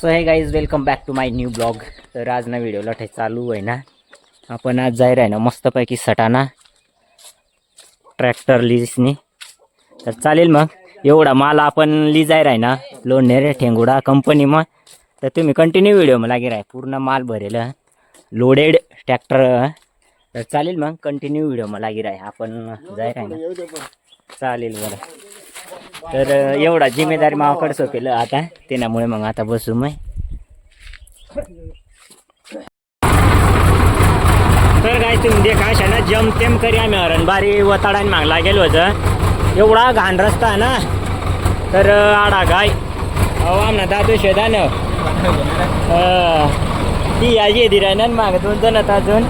So hey guys welcome back to my new blog तर आज ना व्हिडिओ लठाय चालू आहे ना. आपण आज जाहीर आहे ना मस्तपैकी सटाणा ट्रॅक्टर लिजनी तर चालेल मग. एवढा माल आपण लिजायर आहे ना लोणेरे ठेंगुडा कंपनी मग तर तुम्ही कंटिन्यू व्हिडिओ मला लागे पूर्ण माल भरेल. लोडेड ट्रॅक्टर तर चालेल मग कंटिन्यू व्हिडिओ मला लागे आपण जाहीर आहे ना. चालेल बरं. तर एवढा जिम्मेदारी मावाकडे सोपेल आता. त्यामुळे मग आता बसू मग. तर काय तुम्ही देखा अशा ना जमतेम करी आम्ही. हरणबारी वताडाने मागला गेलो होतं. एवढा घाण रस्ता ना. तर आडा गाय. अहो आमना दादू शेदा ती याची येते राहणार दोन जण आता अजून.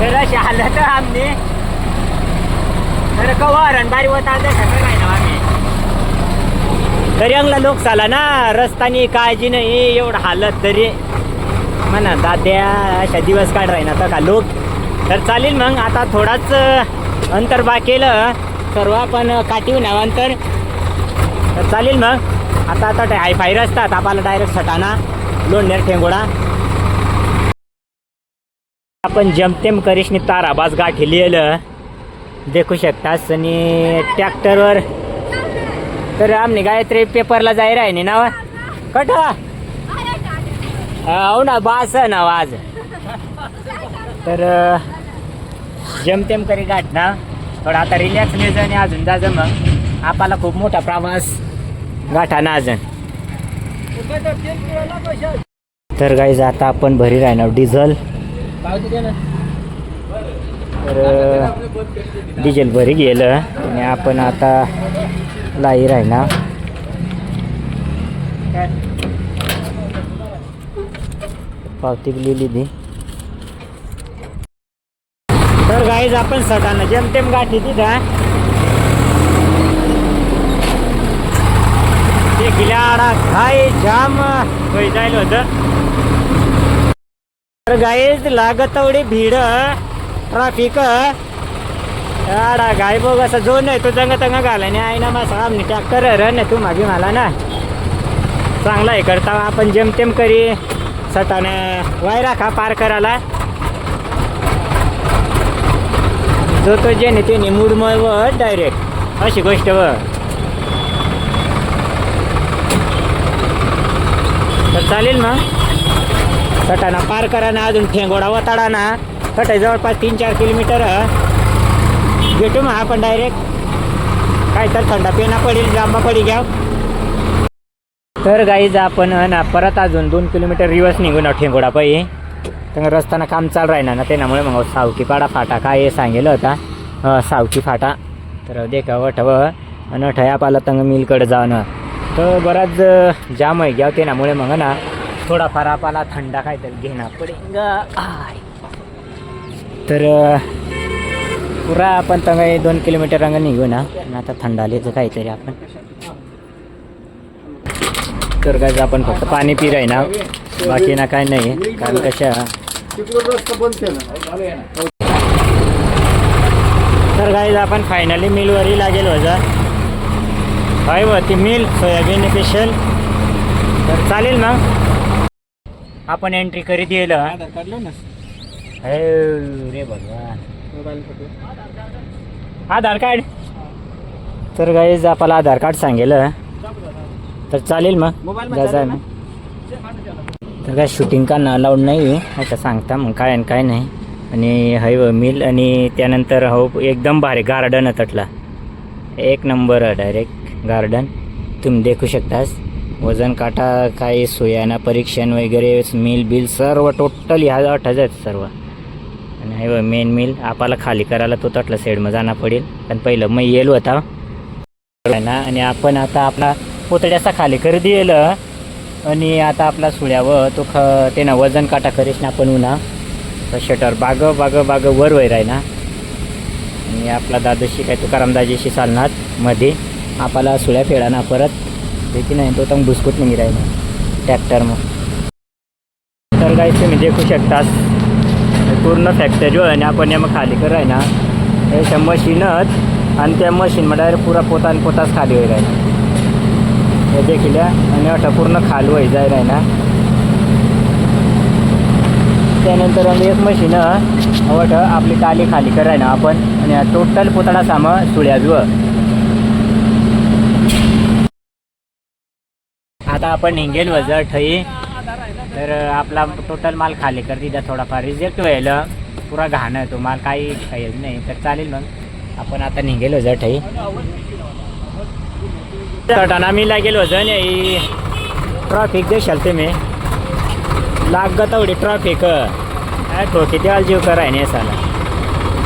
तर अशी तर आमने तर कवा रणबारी होता सगळं काय ना आम्ही तरी अंगला लोक चाला ना रस्तानी काळजी नाही एवढं हालत तरी. म्हणा दाद्या अशा दिवस काढ राही ना आता का लोक. तर चालेल मग आता थोडाच अंतर बा केलं. सर्व आपण काठी न्यावं अंतर. तर चालेल मग. आता आता हाय फाय रस्ता आपल्याला डायरेक्ट सटाणा लोणनेर ठेंगोडा आपण जमतेम करिशनी ताराबाज गाठी लिहिलं. देखू शकतास. आणि ट्रॅक्टरवर तर आम्ही गायत्री पेपरला जाय आहे ना कट हो. ना बास ना आज. तर जमतेम करी गाठ ना. थोडा आता रिलॅक्स नाही आणि अजून जा मग आपला खूप मोठा प्रवास गाठा ना अजून. तर गाईज आता आपण भरी राहणार डिझल तर डिझेल भरी गेलं. आणि आपण आता लाई राहिना पावती लिहिली ती. तर गाईज आपण सटाना जेमतेम गाठी तिथं ते आडा काय जाम होई जायला होतं. तर गाईज लागत भीड ट्राफिक आडा गाय बघ असा जो नाही तो जंग तंग घाला नाही आहे ना मग आमने ट्रॅक्टर र ना तू मागे मला ना. चांगला आहे करता आपण जेमतेम करी. सटाने वाय राखा पार करायला. जो तो जे नाही ते मूड व डायरेक्ट अशी गोष्ट व तर चालेल मग सटाना पार करा ना अजून ठेंगोडा वताडा ना फट जवळपास तीन चार किलोमीटर भेटू मग आपण डायरेक्ट काय तर थंडा पेना पडेल जांबा पडी घ्या. तर गाईज आपण ना परत अजून दोन किलोमीटर रिवर्स निघून ठेंगोडा पायी तर रस्त्यानं काम चालू राहिना ना त्यामुळे मग सावकी पाडा फाटा काय हे सांगेल होता. सावकी फाटा. तर देखा वठव. आणि ठया पाला तंग मिलकडे जाणं. तर बराच जाम आहे. घ्या त्यामुळे मग ना थोडाफार आपला थंडा काहीतरी घेणं पडेल. आय. तर पुरा आपण तंग दोन किलोमीटर रंग निघू ना आता थंड आलेचं काहीतरी आपण. तर काय आपण फक्त पाणी पी ना. बाकी ना काय नाही. कारण कशा? तर काय आपण फायनली मिलवरही लागेल हो वजा काय व ती मिल सोयाबीन स्पेशल तर चालेल मग आपण एंट्री करीत येईल ना रे भगवान. आधार कार्ड. तर गाईज आपल्याला आधार कार्ड सांगेल. तर चालेल मग. जायचं आहे मग तर काय शूटिंग का ना अलाउड नाही आहे. आता सांगता मग. काय आणि काय नाही. आणि हय व मिल. आणि त्यानंतर हो एकदम भारी गार्डन आहे तटला. एक नंबर आहे डायरेक्ट गार्डन तुम्ही देखू शकतास. वजन काटा काय सोयाना परीक्षण वगैरे मिल बिल सर्व टोटली हा आठ हजार सर्व. आणि व मेन मिल आपल्याला खाली करायला तो तटला साईडमध्ये जाणं पडेल. पण पहिलं मग येल होता ना आणि आपण आता आपला पोतड्याचा खाली कर दिल. आणि आता आपला सुळ्यावर तो ख ते ना वजन काटा करीस ना आपण उन्हा. शटर बाग बाग बाग वर वैर आहे ना आणि आपला दादाशी काय तुकाराम दाजीशी चालणार मध्ये. आपल्याला सुळ्या फेडा ना परत. ते की नाही तो तर बुसकूट नाही राहिला ट्रॅक्टर मग. तर काही तुम्ही देखू शकतास. पूर्ण फॅक्टरी आणि आपण मग खाली कर आहे ना. हे मशीनच आणि त्या मशीन डायरेक्ट पुरा पोता आणि पोताच खाली होईल आहे हे देखील आणि अठा पूर्ण खाली वय जाय नाही ना. त्यानंतर आणि एक मशीन वाट आपली टाली खाली कराय ना आपण. आणि टोटल पुतळा साम सुळ्या आता आपण हिंगेल वज ठई तर आपला टोटल माल खाली कर दिला थोडाफार. रिजेक्ट व्हायला पुरा घाण आहे तो माल. काही खायच नाही. तर चालेल मग. आपण आता निघेल वज आहे. मी लागेल वजन ही ट्रॉफिक देशाल तुम्ही. लागत तेवढी ट्रॉफिक ठोकी द्याल जीव कराय नाही साला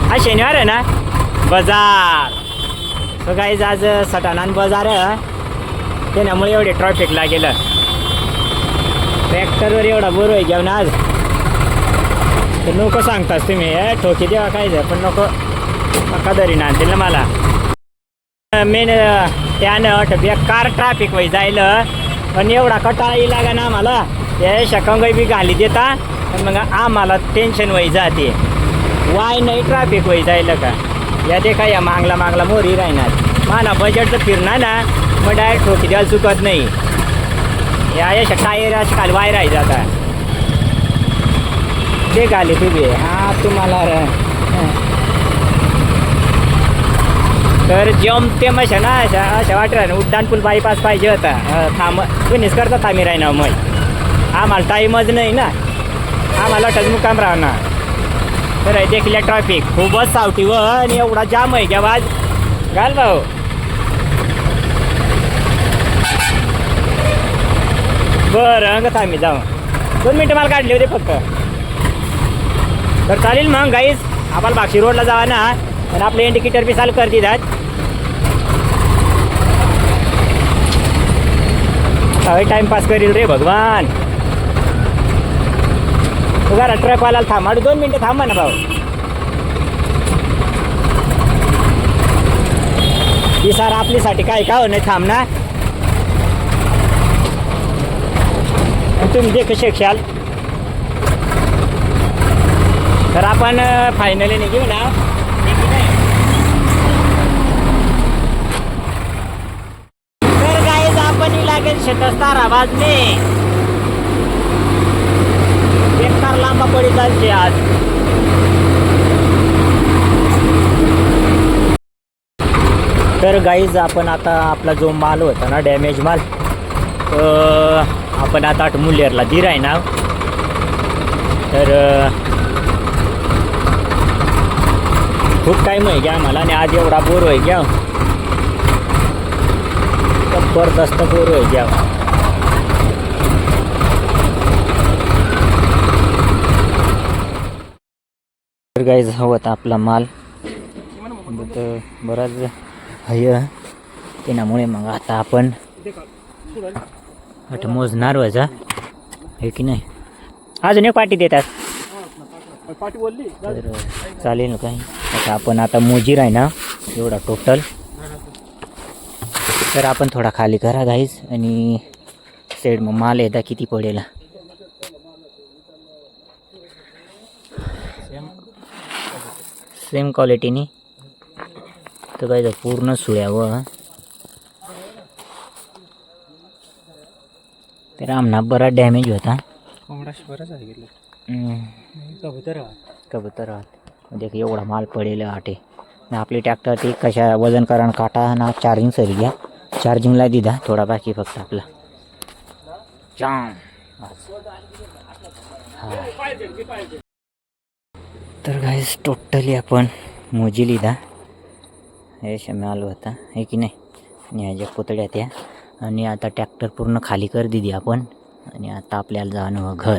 हा शनिवार आहे ना? बाजार. तो काही आज सटाणान बाजार आहे त्याच्यामुळे एवढे ट्रॉफिक लागेल. ट्रॅक्टरवर एवढा बरोबर आहे घेऊन आज? तर नको सांगतास तुम्ही हे ठोकी देवा काय झालं पण नको पक्का ना आणतील ना मला. मेन त्यानं वाटत कार ट्रॅफिक वय जायलं. पण एवढा कटाळाही लागा ना आम्हाला. हे शकंगाई बी घाली देता पण मग आम्हाला टेन्शन वय जाते. वाय नाही ट्रॅफिक वय जायलं का? या देखा या मागला मागला मोरी राहणार. मला बजेटचं फिरणार ना मग डायरेक्ट ठोकी द्यायला चुकत नाही. या अशा टायर अशा खाली वायर आहे जाता ते घाले तुम्ही हा तुम्हाला र- तर जमते मशा ना अशा अशा वाटलं ना उड्डाण पूल बायपास पाहिजे होता. थांब. तुम्हीच करता थांबी राही ना मग. आम्हाला टाईमच नाही ना. आम्हाला वाटत मुकाम राहणार. तर हे देखील ट्रॅफिक खूपच सावटी व आणि एवढा जाम आहे. घ्या घाल भाऊ. बरं अंग थांबी जाऊ. दोन मिनटं मला काढले होते फक्त. तर चालेल मग गाईज आम्हाला बाक्षी रोडला जावा ना. आणि आपले इंडिकेटर बी चालू कर दितात हवे टाइमपास करील रे भगवान. तू जरा थांब. आणि दोन मिनटं थांबा ना भाऊ. ही सार आपलीसाठी काय का हो नाही थांबणार ना आणि तुम्ही देख शिक्षाल तर आपण फायनली निघू ना तर गाईज आपण लागेल शेतस्तार आवाजने. बेकार लांबा पडी चालते आज. तर गाईज आपण आता आपला जो माल होता ना डॅमेज माल तर आपण आता आठ मुल्लेरला दिर आहे ना? तर खूप टाईम आहे घ्या आम्हाला आणि आज एवढा बोर आहे घ्या. जबरदस्त बोर आहे घ्या. तर गाईज हवं आपला माल. तर बराच हय त्यामुळे मग आता आपण आता मोजणार वजा. हे की नाही? अजून एक पाठी देतात. तर चालेल ना काही. आता आपण आता मोजीर आहे ना एवढा टोटल तर आपण थोडा खाली करा गाईज आणि सेड मग माल येता किती पडेल? सेम क्वालिटीनी तर काय पूर्ण सुळ्यावं तर आमना बरा डॅमेज होता हम्म. कबूतर म्हणजे की एवढा माल पडेल आटे। ना आपली ट्रॅक्टर ती कशा वजन करण काटा ना चार्जिंग सरी घ्या चार्जिंगला दिदा थोडा बाकी फक्त आपला। जाम। हा. तर गाईस टोटली आपण मोजी लिदा हे माल होता हे की नाही? आणि ह्याच्या पुतळ्या त्या आणि आता ट्रॅक्टर पूर्ण खाली कर दिली आपण. आणि आता आपल्याला जाणं घर.